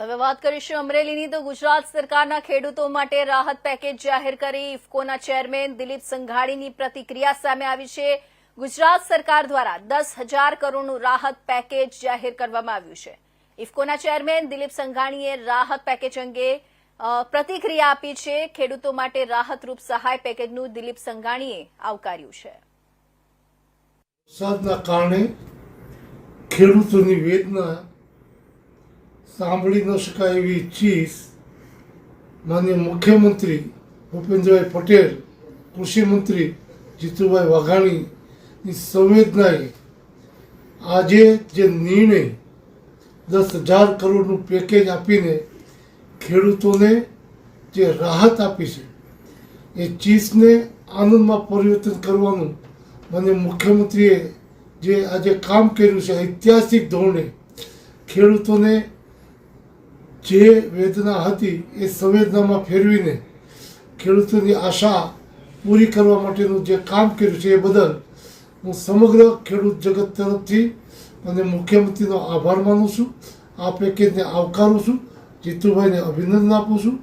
હવે વાત કરીશું અમરેલીની. તો ગુજરાત સરકારના ખેડૂતો માટે રાહત પેકેજ જાહેર કરી. ઇફકોના ચેરમેન દિલીપ સંઘાણીની પ્રતિક્રિયા સામે આવી છે. ગુજરાત સરકાર દ્વારા દસ હજાર કરોડનું રાહત પેકેજ જાહેર કરવામાં આવ્યું છે. ઇફકોના ચેરમેન દિલીપ સંઘાણીએ રાહત પેકેજ અંગે પ્રતિક્રિયા આપી છે. ખેડૂતો માટે રાહતરૂપ સહાય પેકેજનું દિલીપ સંઘાણીએ આવકાર્યું છે. કારણે ખેડૂતોની વેદના સાંભળી ન શકાય એવી ચીજ માન્ય મુખ્યમંત્રી ભૂપેન્દ્રભાઈ પટેલ કૃષિમંત્રી જીતુભાઈ વાઘાણીની સંવેદનાએ આજે જે નિર્ણય દસ હજાર કરોડનું પેકેજ આપીને ખેડૂતોને જે રાહત આપી છે, એ ચીજને આનંદમાં પરિવર્તન કરવાનું મને મુખ્યમંત્રીએ જે આજે કામ કર્યું છે, ઐતિહાસિક ધોરણે ખેડૂતોને જે વેદના હતી એ સંવેદનામાં ફેરવીને ખેડૂતોની આશા પૂરી કરવા માટેનું જે કામ કર્યું છે એ બદલ હું સમગ્ર ખેડૂત જગત તરફથી અને મુખ્યમંત્રીનો આભાર માનું છું. આ પેકેજને આવકારું છું. જીતુભાઈને અભિનંદન આપું છું.